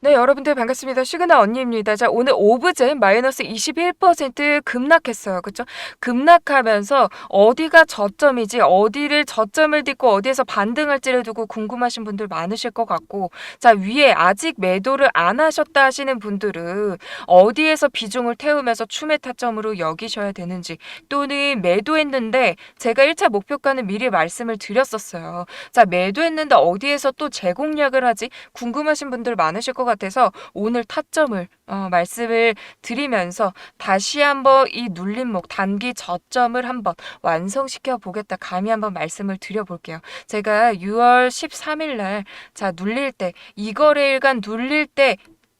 네, 여러분들 반갑습니다. 시그나 언니입니다. 자, 오늘 오브젠 마이너스 21% 급락했어요. 그쵸? 급락하면서 어디가 저점이지, 어디를 저점을 딛고 어디에서 반등할지를 두고 궁금하신 분들 많으실 것 같고, 자, 위에 아직 매도를 안 하셨다 하시는 분들은 어디에서 비중을 태우면서 추매 타점으로 여기셔야 되는지, 또는 매도했는데 제가 1차 목표가는 미리 말씀을 드렸었어요. 자, 매도했는데 어디에서 또 재공략을 하지? 궁금하신 분들 많으실 것 같아서 오늘 타점을 어, 말씀을 드리면서 다시 한번 이 눌림목 단기 저점을 한번 완성시켜 보겠다. 감히 한번 말씀을 드려볼게요. 제가 6월 13일 날 자, 눌릴 때, 이 거래일간 눌릴 때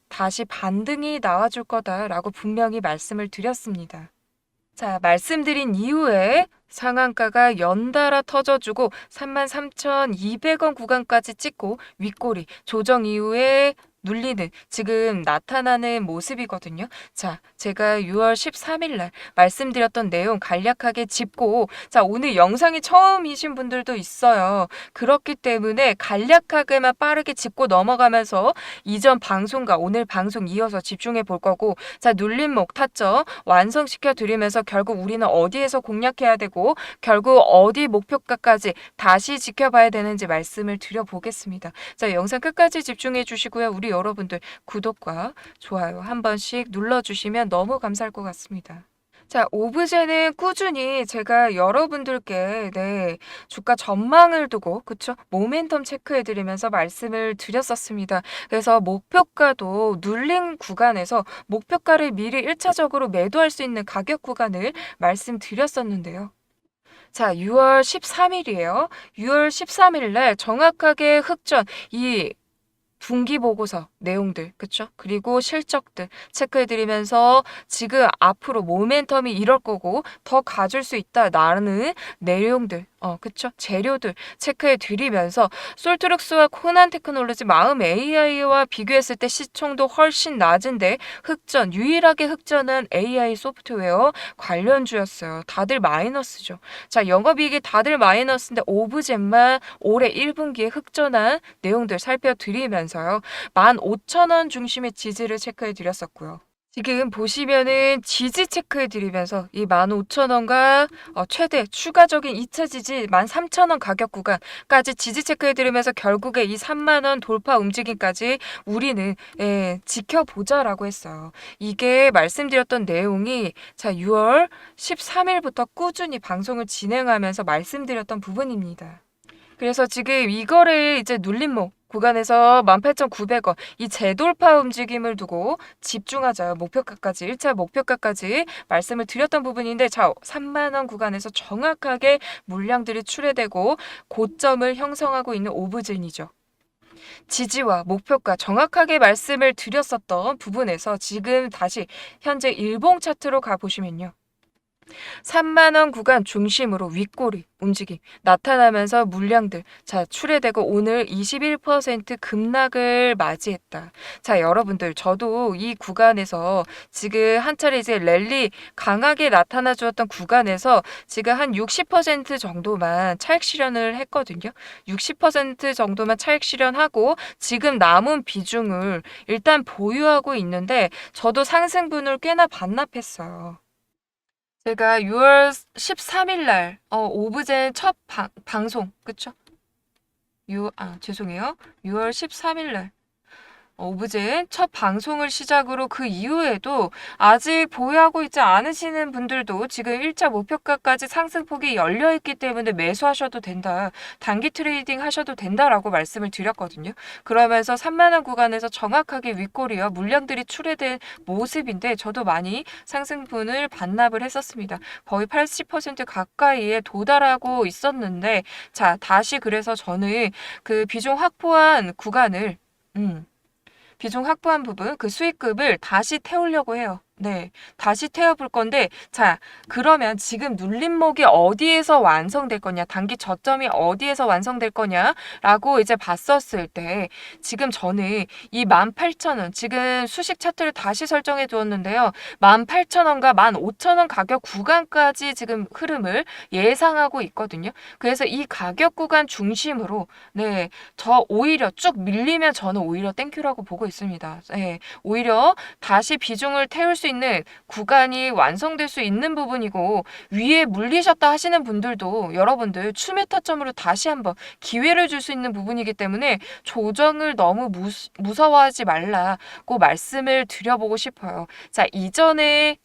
다시 반등이 나와줄 거다라고 분명히 말씀을 드렸습니다. 자, 말씀드린 이후에 상한가가 연달아 터져주고 33,200원 구간까지 찍고 윗꼬리 조정 이후에 눌리는 지금 나타나는 모습이거든요. 자, 제가 6월 13일 날 말씀드렸던 내용 간략하게 짚고 자, 오늘 영상이 처음이신 분들도 있어요. 그렇기 때문에 간략하게만 빠르게 짚고 넘어가면서 이전 방송과 오늘 방송 이어서 집중해 볼 거고 자, 눌림목 타점 완성시켜 드리면서 결국 우리는 어디에서 공략해야 되고 결국 어디 목표가까지 다시 지켜봐야 되는지 말씀을 드려 보겠습니다. 자, 영상 끝까지 집중해 주시고요. 우리 여러분들 구독과 좋아요 한 번씩 눌러주시면 너무 감사할 것 같습니다. 자, 오브제는 꾸준히 제가 여러분들께 네, 주가 전망을 두고 그쵸? 모멘텀 체크해 드리면서 말씀을 드렸었습니다. 그래서 목표가도 눌린 구간에서 목표가를 미리 1차적으로 매도할 수 있는 가격 구간을 말씀드렸었는데요. 자, 6월 13일이에요. 6월 13일 날 정확하게 흑전 이 분기 보고서 내용들, 그쵸? 그리고 실적들 체크해드리면서 지금 앞으로 모멘텀이 이럴 거고 더 가줄 수 있다라는 내용들, 어, 그쵸? 재료들 체크해드리면서 솔트룩스와 코난 테크놀로지 마음 AI와 비교했을 때 시총도 훨씬 낮은데 흑전, 유일하게 흑전은 AI 소프트웨어 관련주였어요. 다들 마이너스죠. 자, 영업이익이 다들 마이너스인데 오브젠만 올해 1분기에 흑전한 내용들 살펴드리면서요. 15,000원 중심의 지지를 체크해 드렸었고요. 지금 보시면은 지지 체크해 드리면서 이 15,000원과 어, 최대 추가적인 2차 지지 13,000원 가격 구간까지 지지 체크해 드리면서 결국에 이 3만 원 돌파 움직임까지 우리는 예, 지켜보자라고 했어요. 이게 말씀드렸던 내용이 자 6월 13일부터 꾸준히 방송을 진행하면서 말씀드렸던 부분입니다. 그래서 지금 이거를 이제 눌림목 구간에서 18,900원 이 재돌파 움직임을 두고 집중하자 목표가까지 1차 목표가까지 말씀을 드렸던 부분인데 자 3만 원 구간에서 정확하게 물량들이 출회되고 고점을 형성하고 있는 오브젠이죠. 지지와 목표가 정확하게 말씀을 드렸었던 부분에서 지금 다시 현재 일봉 차트로 가 보시면요. 3만 원 구간 중심으로 윗꼬리 움직임 나타나면서 물량들 자 출회되고 오늘 21% 급락을 맞이했다. 자 여러분들 저도 이 구간에서 지금 한 차례 이제 랠리 강하게 나타나 주었던 구간에서 지금 한 60% 정도만 차익 실현을 했거든요. 60% 정도만 차익 실현하고 지금 남은 비중을 일단 보유하고 있는데 저도 상승분을 꽤나 반납했어요. 제가 6월 13일 날 어, 오브제 첫 방, 방송 그쵸? 6, 아 죄송해요. 6월 13일 날 오브제 첫 방송을 시작으로 그 이후에도 아직 보유하고 있지 않으시는 분들도 지금 1차 목표가까지 상승폭이 열려 있기 때문에 매수하셔도 된다. 단기 트레이딩 하셔도 된다라고 말씀을 드렸거든요. 그러면서 3만 원 구간에서 정확하게 윗꼬리와 물량들이 출회된 모습인데 저도 많이 상승분을 반납을 했었습니다. 거의 80% 가까이에 도달하고 있었는데 자, 다시 그래서 저는 그 비중 확보한 구간을 음 비중 확보한 부분, 그 수익급을 다시 태우려고 해요. 네, 다시 태워볼 건데, 자, 그러면 지금 눌림목이 어디에서 완성될 거냐, 단기 저점이 어디에서 완성될 거냐라고 이제 봤었을 때, 지금 저는 이 18,000원, 지금 수식 차트를 다시 설정해 두었는데요. 18,000원과 15,000원 가격 구간까지 지금 흐름을 예상하고 있거든요. 그래서 이 가격 구간 중심으로, 네, 저 오히려 쭉 밀리면 저는 오히려 땡큐라고 보고 있습니다. 네, 오히려 다시 비중을 태울 수 있는 구간이 완성될 수 있는 부분이고 위에 물리셨다 하시는 분들도 여러분들 추메 타점으로 다시 한번 기회를 줄 수 있는 부분이기 때문에 조정을 너무 무, 무서워하지 말라고 말씀을 드려보고 싶어요. 자, 이전에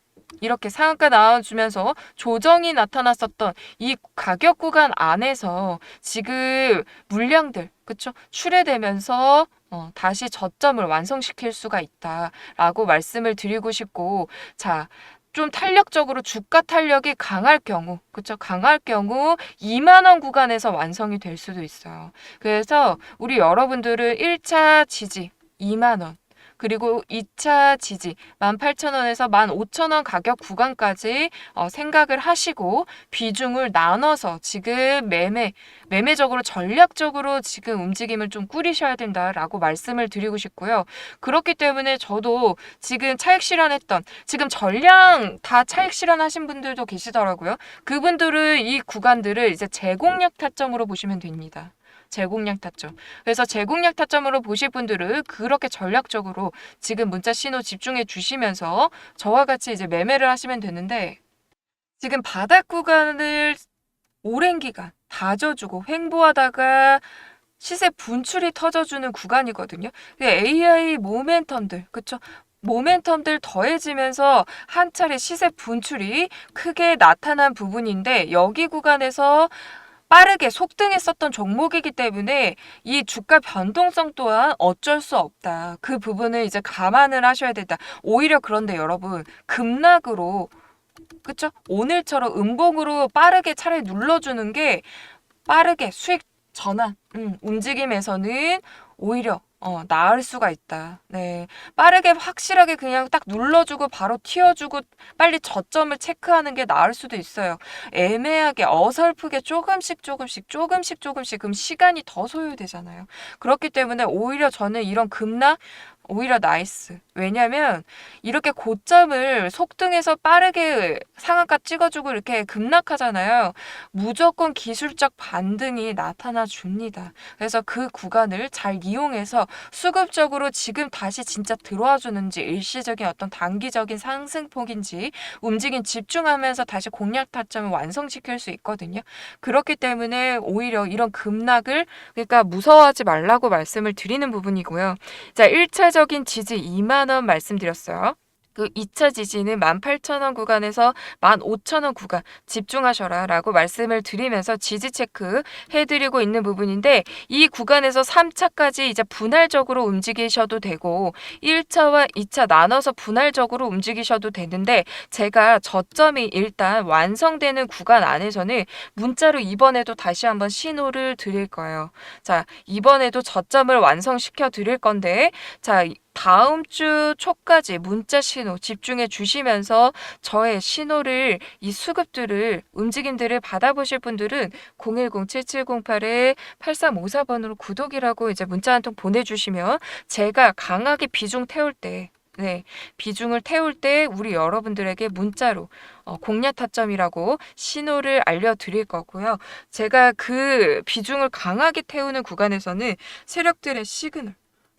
이렇게 상한가 나와주면서 조정이 나타났었던 이 가격 구간 안에서 지금 물량들, 그쵸? 출회되면서 어, 다시 저점을 완성시킬 수가 있다라고 말씀을 드리고 싶고, 자, 좀 탄력적으로 주가 탄력이 강할 경우, 그쵸? 강할 경우 2만원 구간에서 완성이 될 수도 있어요. 그래서 우리 여러분들은 1차 지지 2만원, 그리고 2차 지지 18,000원에서 15,000원 가격 구간까지 어, 생각을 하시고 비중을 나눠서 지금 매매 매매적으로 전략적으로 지금 움직임을 좀 꾸리셔야 된다라고 말씀을 드리고 싶고요. 그렇기 때문에 저도 지금 차익 실현했던 지금 전량 다 차익 실현하신 분들도 계시더라고요. 그분들은 이 구간들을 이제 제공력 타점으로 보시면 됩니다. 제공량 타점. 그래서 제공량 타점으로 보실 분들은 그렇게 전략적으로 지금 문자 신호 집중해 주시면서 저와 같이 이제 매매를 하시면 되는데 지금 바닥 구간을 오랜 기간 다져주고 횡보하다가 시세 분출이 터져주는 구간이거든요. 그 AI 모멘텀들, 그쵸? 모멘텀들 더해지면서 한 차례 시세 분출이 크게 나타난 부분인데 여기 구간에서 빠르게 속등했었던 종목이기 때문에 이 주가 변동성 또한 어쩔 수 없다. 그 부분을 이제 감안을 하셔야 된다. 오히려 그런데 여러분 급락으로 그쵸? 오늘처럼 음봉으로 빠르게 차례 눌러주는 게 빠르게 수익 전환 음, 움직임에서는 오히려 어, 나을 수가 있다. 네. 빠르게 확실하게 그냥 딱 눌러주고 바로 튀어주고 빨리 저점을 체크하는 게 나을 수도 있어요. 애매하게 어설프게 조금씩 조금씩 조금씩 조금씩 그럼 시간이 더 소요되잖아요. 그렇기 때문에 오히려 저는 이런 급락 오히려 나이스. 왜냐면 이렇게 고점을 속등해서 빠르게 상한가 찍어주고 이렇게 급락하잖아요. 무조건 기술적 반등이 나타나 줍니다. 그래서 그 구간을 잘 이용해서 수급적으로 지금 다시 진짜 들어와 주는지 일시적인 어떤 단기적인 상승폭인지 움직임 집중하면서 다시 공략 타점을 완성시킬 수 있거든요. 그렇기 때문에 오히려 이런 급락을 그러니까 무서워하지 말라고 말씀을 드리는 부분이고요. 자, 1차 적인 지지 2만 원 말씀드렸어요. 그 2차 지지는 18,000원 구간에서 15,000원 구간 집중하셔라 라고 말씀을 드리면서 지지 체크 해드리고 있는 부분인데 이 구간에서 3차까지 이제 분할적으로 움직이셔도 되고 1차와 2차 나눠서 분할적으로 움직이셔도 되는데 제가 저점이 일단 완성되는 구간 안에서는 문자로 이번에도 다시 한번 신호를 드릴 거예요. 자, 이번에도 저점을 완성시켜 드릴 건데 자, 다음 주 초까지 문자 신호 집중해 주시면서 저의 신호를 이 수급들을 움직임들을 받아보실 분들은 010-7708-8354번으로 구독이라고 이제 문자 한 통 보내주시면 제가 강하게 비중 태울 때 네, 비중을 태울 때 우리 여러분들에게 문자로 어, 공략 타점이라고 신호를 알려드릴 거고요. 제가 그 비중을 강하게 태우는 구간에서는 세력들의 시그널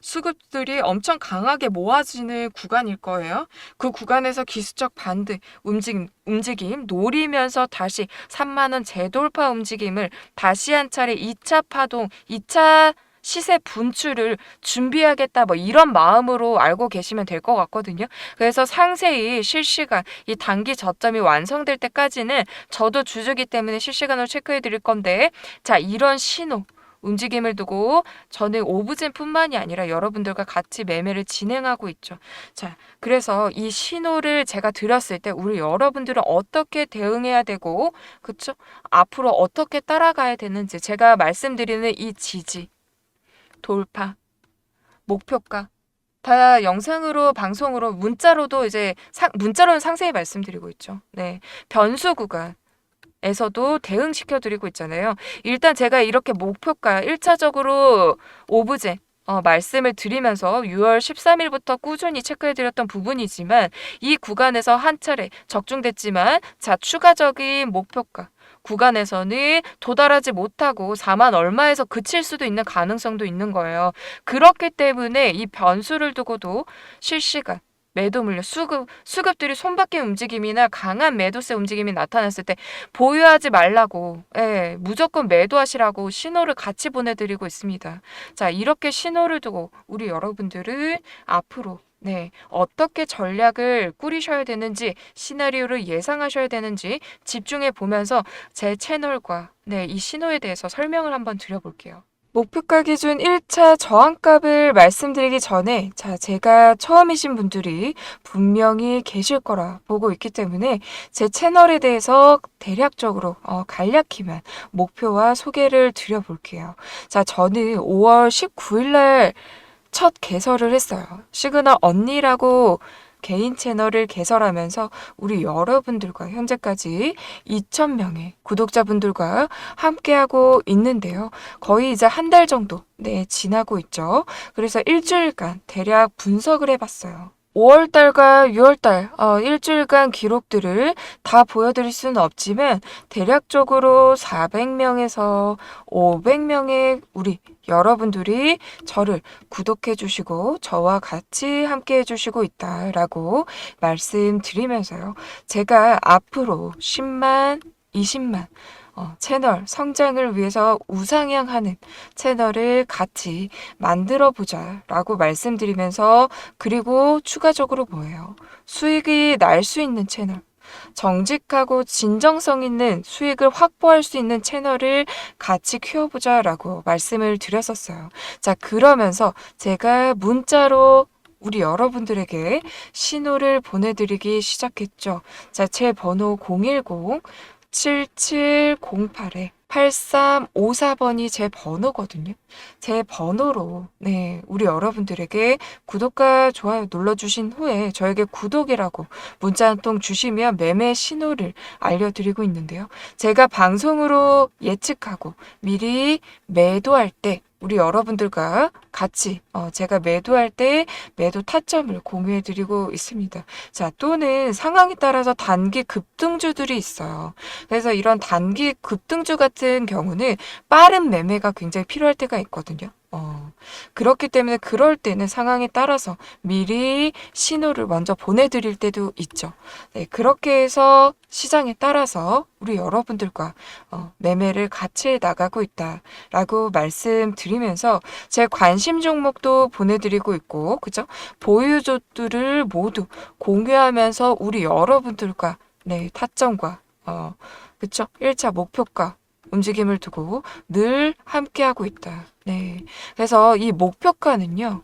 수급들이 엄청 강하게 모아지는 구간일 거예요. 그 구간에서 기술적 반등, 움직임, 움직임 노리면서 다시 3만 원 재돌파 움직임을 다시 한 차례 2차 파동, 2차 시세 분출을 준비하겠다 뭐 이런 마음으로 알고 계시면 될 것 같거든요. 그래서 상세히 실시간 이 단기 저점이 완성될 때까지는 저도 주주기 때문에 실시간으로 체크해 드릴 건데 자 이런 신호 움직임을 두고 저는 오브젠뿐만이 아니라 여러분들과 같이 매매를 진행하고 있죠. 자, 그래서 이 신호를 제가 드렸을 때 우리 여러분들은 어떻게 대응해야 되고, 그쵸? 앞으로 어떻게 따라가야 되는지 제가 말씀드리는 이 지지, 돌파, 목표가, 다 영상으로 방송으로 문자로도 이제 상, 문자로는 상세히 말씀드리고 있죠. 네. 변수 구간 에서도 대응시켜 드리고 있잖아요. 일단 제가 이렇게 목표가 1차적으로 오브제 어, 말씀을 드리면서 6월 13일부터 꾸준히 체크해드렸던 부분이지만 이 구간에서 한 차례 적중됐지만 자 추가적인 목표가 구간에서는 도달하지 못하고 4만 얼마에서 그칠 수도 있는 가능성도 있는 거예요. 그렇기 때문에 이 변수를 두고도 실시간 매도 물량 수급 수급들이 손바뀐 움직임이나 강한 매도세 움직임이 나타났을 때 보유하지 말라고 예, 무조건 매도하시라고 신호를 같이 보내드리고 있습니다. 자 이렇게 신호를 두고 우리 여러분들은 앞으로 네, 어떻게 전략을 꾸리셔야 되는지, 시나리오를 예상하셔야 되는지 집중해 보면서 제 채널과 네, 이 신호에 대해서 설명을 한번 드려볼게요. 목표가 기준 1차 저항값을 말씀드리기 전에, 자, 제가 처음이신 분들이 분명히 계실 거라 보고 있기 때문에 제 채널에 대해서 대략적으로 어, 간략히만 목표와 소개를 드려볼게요. 자, 저는 5월 19일 날 첫 개설을 했어요. 시그널 언니라고 개인 채널을 개설하면서 우리 여러분들과 현재까지 2,000명의 구독자분들과 함께하고 있는데요. 거의 이제 한 달 정도, 네, 지나고 있죠. 그래서 일주일간 대략 분석을 해봤어요. 5월달과 6월달, 어, 일주일간 기록들을 다 보여드릴 수는 없지만, 대략적으로 400명에서 500명의 우리 여러분들이 저를 구독해 주시고 저와 같이 함께 해 주시고 있다라고 말씀드리면서요. 제가 앞으로 10만, 20만 어, 채널 성장을 위해서 우상향하는 채널을 같이 만들어 보자 라고 말씀드리면서 그리고 추가적으로 뭐예요? 수익이 날 수 있는 채널. 정직하고 진정성 있는 수익을 확보할 수 있는 채널을 같이 키워보자 라고 말씀을 드렸었어요. 자, 그러면서 제가 문자로 우리 여러분들에게 신호를 보내드리기 시작했죠. 자, 제 번호 010 7708에 8354번이 제 번호거든요. 제 번호로, 네, 우리 여러분들에게 구독과 좋아요 눌러주신 후에 저에게 구독이라고 문자 한 통 주시면 매매 신호를 알려드리고 있는데요. 제가 방송으로 예측하고 미리 매도할 때 우리 여러분들과 같이 어, 제가 매도할 때 매도 타점을 공유해 드리고 있습니다. 자, 또는 상황에 따라서 단기 급등주들이 있어요. 그래서 이런 단기 급등주 같은 경우는 빠른 매매가 굉장히 필요할 때가 있거든요. 어, 그렇기 때문에 그럴 때는 상황에 따라서 미리 신호를 먼저 보내드릴 때도 있죠. 네, 그렇게 해서 시장에 따라서 우리 여러분들과 어, 매매를 같이 해 나가고 있다라고 말씀드리면서 제 관심 종목도 보내드리고 있고, 그죠? 보유조들을 모두 공유하면서 우리 여러분들과 네, 타점과 어, 그쵸? 1차 목표가 움직임을 두고 늘 함께하고 있다. 네. 그래서 이 목표가는요,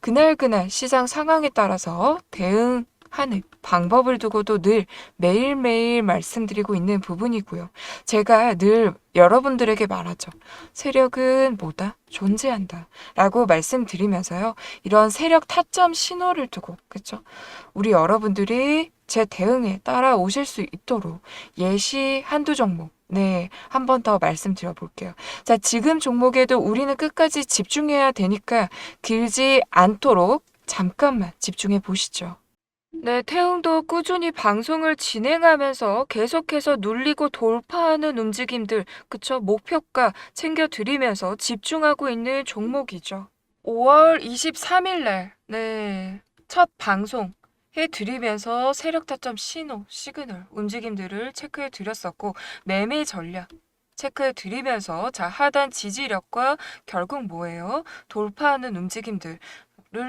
그날그날 시장 상황에 따라서 대응 하는 방법을 두고도 늘 매일매일 말씀드리고 있는 부분이고요. 제가 늘 여러분들에게 말하죠. 세력은 뭐다? 존재한다. 라고 말씀드리면서요. 이런 세력 타점 신호를 두고, 그쵸? 우리 여러분들이 제 대응에 따라오실 수 있도록 예시 한두 종목, 네, 한 번 더 말씀드려 볼게요. 자, 지금 종목에도 우리는 끝까지 집중해야 되니까 길지 않도록 잠깐만 집중해 보시죠. 네, 태웅도 꾸준히 방송을 진행하면서 계속해서 눌리고 돌파하는 움직임들, 그쵸? 목표가 챙겨드리면서 집중하고 있는 종목이죠. 5월 23일 날, 네, 첫 방송 해드리면서 세력 타점 신호, 시그널, 움직임들을 체크해 드렸었고, 매매 전략, 체크해 드리면서 자 하단 지지력과 결국 뭐예요? 돌파하는 움직임들을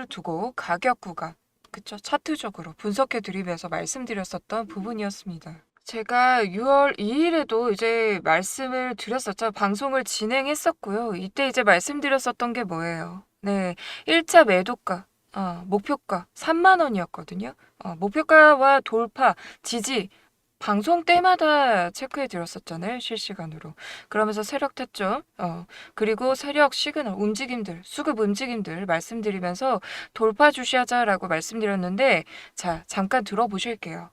두고 가격 구간 그쵸 차트적으로 분석해 드리면서 말씀드렸었던 부분이었습니다. 제가 6월 2일에도 이제 말씀을 드렸었죠. 방송을 진행했었고요. 이때 이제 말씀드렸었던 게 뭐예요? 네, 1차 매도가 어, 목표가 3만 원이었거든요. 어, 목표가와 돌파, 지지 방송 때마다 체크해 드렸었잖아요. 실시간으로. 그러면서 세력 타점, 어, 그리고 세력 시그널, 움직임들, 수급 움직임들 말씀드리면서 돌파 주시하자라고 말씀드렸는데, 자, 잠깐 들어보실게요.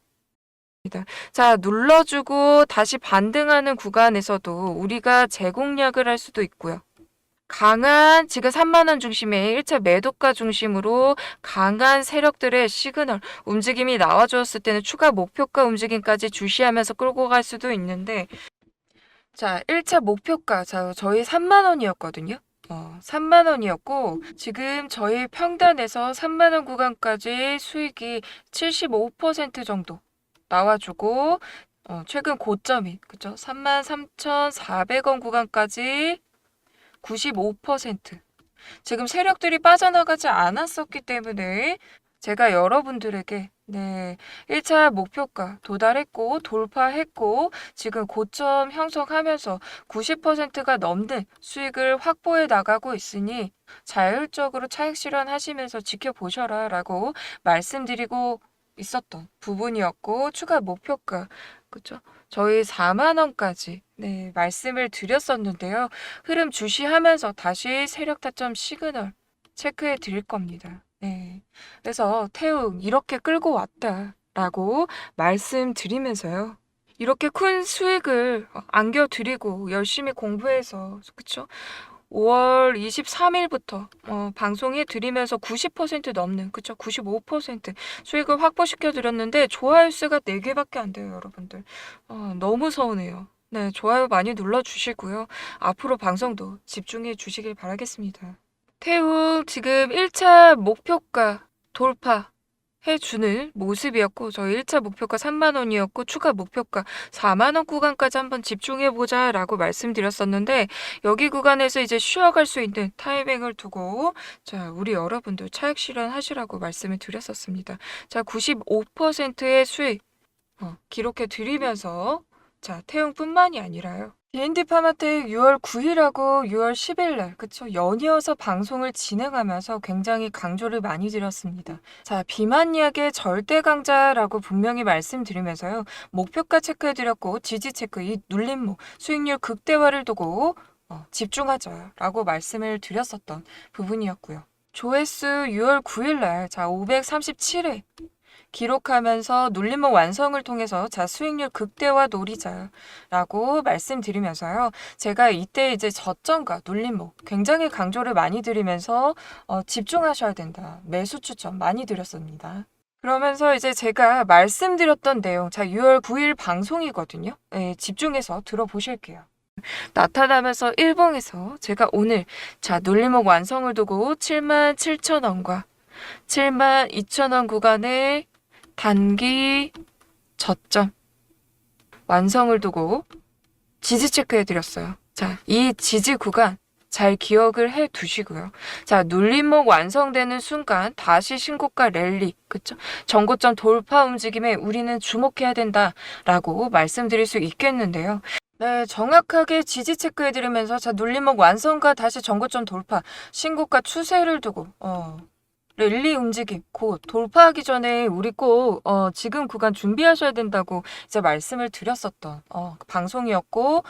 자, 눌러주고 다시 반등하는 구간에서도 우리가 재공략을 할 수도 있고요. 강한 지금 3만 원 중심의 1차 매도가 중심으로 강한 세력들의 시그널 움직임이 나와 주었을 때는 추가 목표가 움직임까지 주시하면서 끌고 갈 수도 있는데 자, 1차 목표가 자, 저희 3만 원이었거든요. 어, 3만 원이었고 지금 저희 평단에서 3만 원 구간까지 수익이 75% 정도 나와주고 어, 최근 고점이 그죠? 33,400원 구간까지 95% 지금 세력들이 빠져나가지 않았었기 때문에 제가 여러분들에게 네, 1차 목표가 도달했고 돌파했고 지금 고점 형성하면서 90%가 넘는 수익을 확보해 나가고 있으니 자율적으로 차익 실현하시면서 지켜보셔라 라고 말씀드리고 있었던 부분이었고 추가 목표가 그쵸? 저희 4만 원까지 네, 말씀을 드렸었는데요. 흐름 주시하면서 다시 세력 타점 시그널 체크해 드릴 겁니다. 네. 그래서 태웅 이렇게 끌고 왔다라고 말씀드리면서요. 이렇게 큰 수익을 안겨드리고 열심히 공부해서 그쵸? 5월 23일부터 어, 방송해 드리면서 90% 넘는 그쵸? 95% 수익을 확보시켜 드렸는데 좋아요 수가 4개밖에 안 돼요, 여러분들. 어, 너무 서운해요. 네, 좋아요 많이 눌러 주시고요. 앞으로 방송도 집중해 주시길 바라겠습니다. 태웅 지금 1차 목표가 돌파 해주는 모습이었고 저희 1차 목표가 3만 원이었고 추가 목표가 4만 원 구간까지 한번 집중해 보자라고 말씀드렸었는데 여기 구간에서 이제 쉬어갈 수 있는 타이밍을 두고 자 우리 여러분들 차익 실현하시라고 말씀을 드렸었습니다. 자 95%의 수익 어, 기록해 드리면서 자 태용뿐만이 아니라요. D&D 파마텍 6월 9일하고 6월 10일 날, 그쵸? 연이어서 방송을 진행하면서 굉장히 강조를 많이 드렸습니다. 자, 비만 약의 절대 강자라고 분명히 말씀드리면서요. 목표가 체크해드렸고, 지지 체크, 이 눌림목, 수익률 극대화를 두고 어, 집중하자라고 말씀을 드렸었던 부분이었고요. 조회수 6월 9일 날, 자, 537회. 기록하면서 눌림목 완성을 통해서 자 수익률 극대화 노리자라고 말씀드리면서요. 제가 이때 이제 저점과 눌림목 굉장히 강조를 많이 드리면서 어, 집중하셔야 된다. 매수 추천 많이 드렸습니다. 그러면서 이제 제가 말씀드렸던 내용, 자 6월 9일 방송이거든요. 네, 집중해서 들어보실게요. 나타나면서 일봉에서 제가 오늘 자 눌림목 완성을 두고 7만 7천 원과 7만 2천 원 구간에 단기 저점 완성을 두고 지지 체크해 드렸어요. 자, 이 지지 구간 잘 기억을 해 두시고요. 자, 눌림목 완성되는 순간 다시 신고가 랠리, 그쵸? 전고점 돌파 움직임에 우리는 주목해야 된다라고 말씀드릴 수 있겠는데요. 네, 정확하게 지지 체크해 드리면서 자, 눌림목 완성과 다시 전고점 돌파, 신고가 추세를 두고 어, 랠리 움직임 곧 돌파하기 전에 우리 꼭 어, 지금 구간 준비하셔야 된다고 이제 말씀을 드렸었던 어, 방송이었고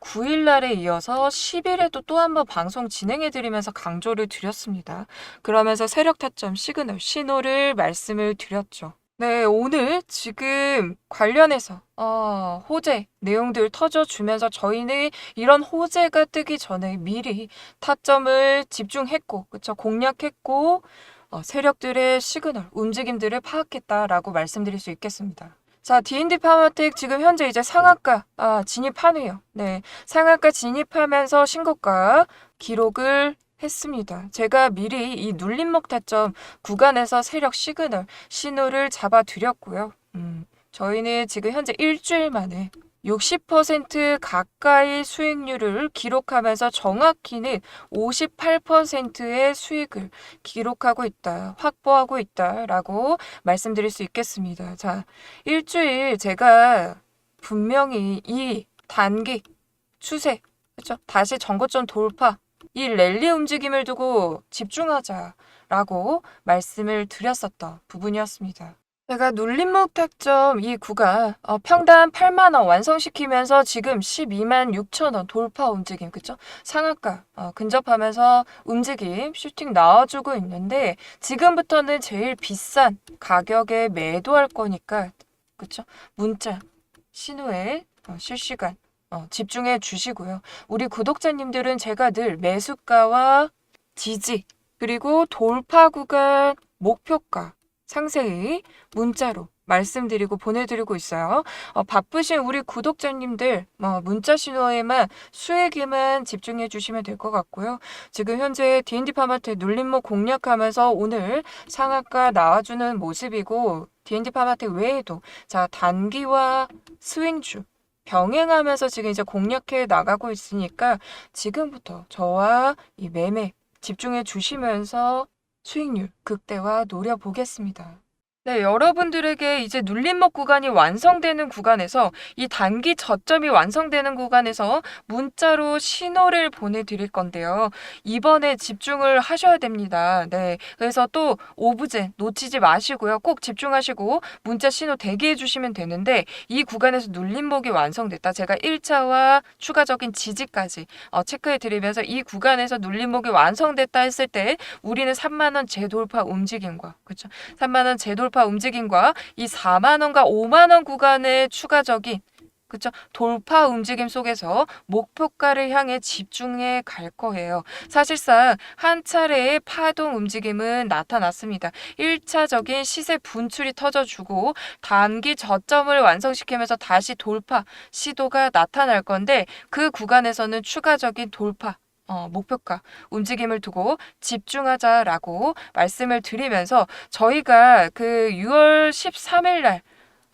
9일 날에 이어서 10일에도 또 한 번 방송 진행해 드리면서 강조를 드렸습니다. 그러면서 세력 타점 시그널 신호를 말씀을 드렸죠. 네, 오늘 지금 관련해서 어, 호재 내용들 터져주면서 저희는 이런 호재가 뜨기 전에 미리 타점을 집중했고, 그쵸? 공략했고, 어, 세력들의 시그널, 움직임들을 파악했다라고 말씀드릴 수 있겠습니다. 자, D&D 파마텍 지금 현재 이제 상한가 아, 진입하네요. 네, 상한가 진입하면서 신고가 기록을 했습니다. 제가 미리 이 눌림목 타점 구간에서 세력 시그널 신호를 잡아 드렸고요. 음, 저희는 지금 현재 일주일 만에 60% 가까이 수익률을 기록하면서 정확히는 58%의 수익을 기록하고 있다, 확보하고 있다라고 말씀드릴 수 있겠습니다. 자, 일주일 제가 분명히 이 단기 추세, 그렇죠? 다시 전고점 돌파, 이 랠리 움직임을 두고 집중하자라고 말씀을 드렸었던 부분이었습니다. 제가 눌림목 타점 이 구간 어, 평단 8만 원 완성시키면서 지금 12만 6천 원 돌파 움직임 그쵸? 상한가 어, 근접하면서 움직임 슈팅 나와주고 있는데 지금부터는 제일 비싼 가격에 매도할 거니까 그쵸? 문자 신호에 어, 실시간 어, 집중해 주시고요. 우리 구독자님들은 제가 늘 매수가와 지지 그리고 돌파 구간 목표가 상세히 문자로 말씀드리고 보내드리고 있어요. 어, 바쁘신 우리 구독자님들 뭐 문자 신호에만 수익에만 집중해 주시면 될 것 같고요. 지금 현재 D&D 파마트 눌림목 공략하면서 오늘 상한가 나와주는 모습이고 D&D 파마트 외에도 자 단기와 스윙주 병행하면서 지금 이제 공략해 나가고 있으니까 지금부터 저와 이 매매 집중해 주시면서 수익률 극대화 노려보겠습니다. 네, 여러분들에게 이제 눌림목 구간이 완성되는 구간에서 이 단기 저점이 완성되는 구간에서 문자로 신호를 보내드릴 건데요. 이번에 집중을 하셔야 됩니다. 네, 그래서 또 오브제 놓치지 마시고요. 꼭 집중하시고 문자 신호 대기해 주시면 되는데 이 구간에서 눌림목이 완성됐다. 제가 1차와 추가적인 지지까지 어, 체크해 드리면서 이 구간에서 눌림목이 완성됐다 했을 때 우리는 3만 원 재돌파 움직임과 그렇죠? 3만 원 재돌파 움직임과 이 4만 원과 5만 원 구간의 추가적인 그쵸? 돌파 움직임 속에서 목표가를 향해 집중해 갈 거예요. 사실상 한 차례의 파동 움직임은 나타났습니다. 1차적인 시세 분출이 터져주고 단기 저점을 완성시키면서 다시 돌파 시도가 나타날 건데 그 구간에서는 추가적인 돌파 어, 목표가 움직임을 두고 집중하자라고 말씀을 드리면서 저희가 그 6월 13일 날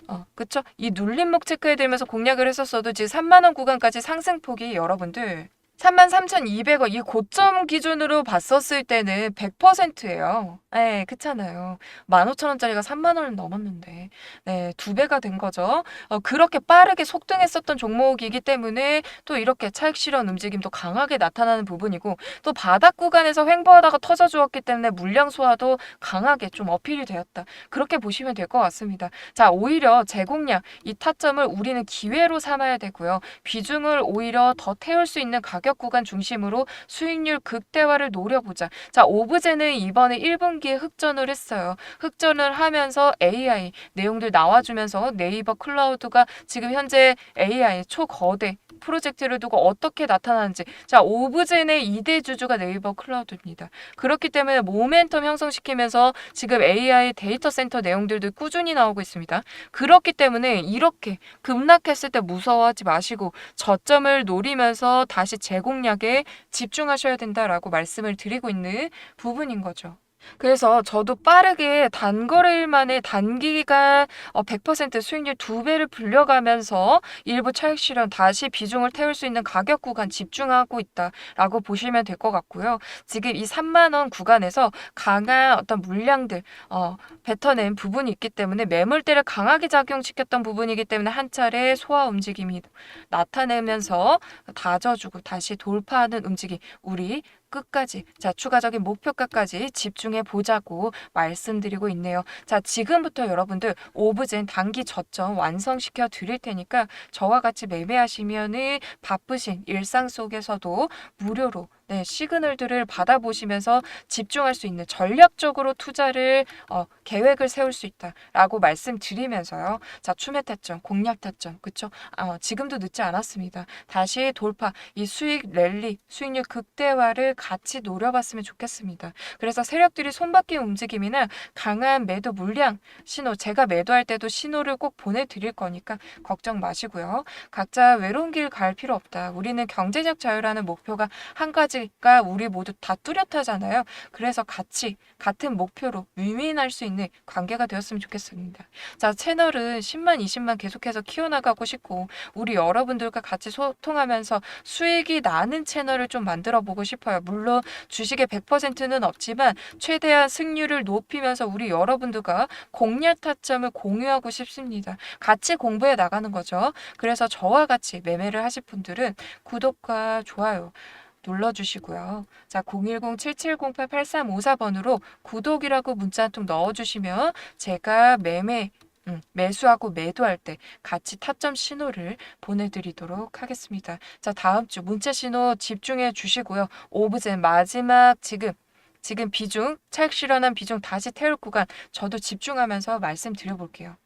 어, 그쵸? 이 눌림목 체크해드리면서 공략을 했었어도 지금 3만원 구간까지 상승폭이 여러분들 33,200원 이 고점 기준으로 봤었을 때는 100%예요. 예, 그렇잖아요. 15,000원짜리가 3만 원을 넘었는데 네, 두 배가 된 거죠. 어, 그렇게 빠르게 속등했었던 종목이기 때문에 또 이렇게 차익 실현 움직임도 강하게 나타나는 부분이고 또 바닥 구간에서 횡보하다가 터져 주었기 때문에 물량 소화도 강하게 좀 어필이 되었다. 그렇게 보시면 될 것 같습니다. 자, 오히려 제공량 이 타점을 우리는 기회로 삼아야 되고요. 비중을 오히려 더 태울 수 있는 가격 구간 중심으로 수익률 극대화를 노려보자. 자, 오브제는 이번에 1분기에 흑전을 했어요. 흑전을 하면서 AI 내용들 나와주면서 네이버 클라우드가 지금 현재 AI 초거대 프로젝트를 두고 어떻게 나타나는지 자 오브젠의 2대 주주가 네이버 클라우드입니다. 그렇기 때문에 모멘텀 형성시키면서 지금 AI 데이터 센터 내용들도 꾸준히 나오고 있습니다. 그렇기 때문에 이렇게 급락했을 때 무서워하지 마시고 저점을 노리면서 다시 재공략에 집중하셔야 된다라고 말씀을 드리고 있는 부분인 거죠. 그래서 저도 빠르게 단거래일 만에 단기간 어, 100% 수익률 두 배를 불려가면서 일부 차익 실현 다시 비중을 태울 수 있는 가격 구간 집중하고 있다라고 보시면 될 것 같고요. 지금 이 3만 원 구간에서 강한 어떤 물량들 어, 뱉어낸 부분이 있기 때문에 매물대를 강하게 작용시켰던 부분이기 때문에 한 차례 소화 움직임이 나타내면서 다져주고 다시 돌파하는 움직임 우리 끝까지 자 추가적인 목표가까지 집중해 보자고 말씀드리고 있네요. 자 지금부터 여러분들 오브젠 단기 저점 완성시켜 드릴 테니까 저와 같이 매매하시면은 바쁘신 일상 속에서도 무료로 네, 시그널들을 받아보시면서 집중할 수 있는 전략적으로 투자를 어, 계획을 세울 수 있다라고 말씀드리면서요. 자, 추매 타점, 공략 타점, 그쵸? 어, 지금도 늦지 않았습니다. 다시 돌파, 이 수익 랠리, 수익률 극대화를 같이 노려봤으면 좋겠습니다. 그래서 세력들이 손바뀐 움직임이나 강한 매도 물량 신호, 제가 매도할 때도 신호를 꼭 보내드릴 거니까 걱정 마시고요. 각자 외로운 길 갈 필요 없다. 우리는 경제적 자유라는 목표가 한 가지 가 우리 모두 다 뚜렷하잖아요. 그래서 같이 같은 목표로 유민할 수 있는 관계가 되었으면 좋겠습니다. 자, 채널은 10만, 20만 계속해서 키워나가고 싶고 우리 여러분들과 같이 소통하면서 수익이 나는 채널을 좀 만들어 보고 싶어요. 물론 주식의 100%는 없지만 최대한 승률을 높이면서 우리 여러분들과 공략 타점을 공유하고 싶습니다. 같이 공부해 나가는 거죠. 그래서 저와 같이 매매를 하실 분들은 구독과 좋아요 눌러주시고요. 자, 010-7708-8354번으로 구독이라고 문자 한 통 넣어주시면 제가 매매, 음, 매수하고 매도할 때 같이 타점 신호를 보내드리도록 하겠습니다. 자, 다음 주 문자 신호 집중해 주시고요. 오브젠 마지막 지금 지금 비중, 차익 실현한 비중 다시 태울 구간 저도 집중하면서 말씀드려 볼게요.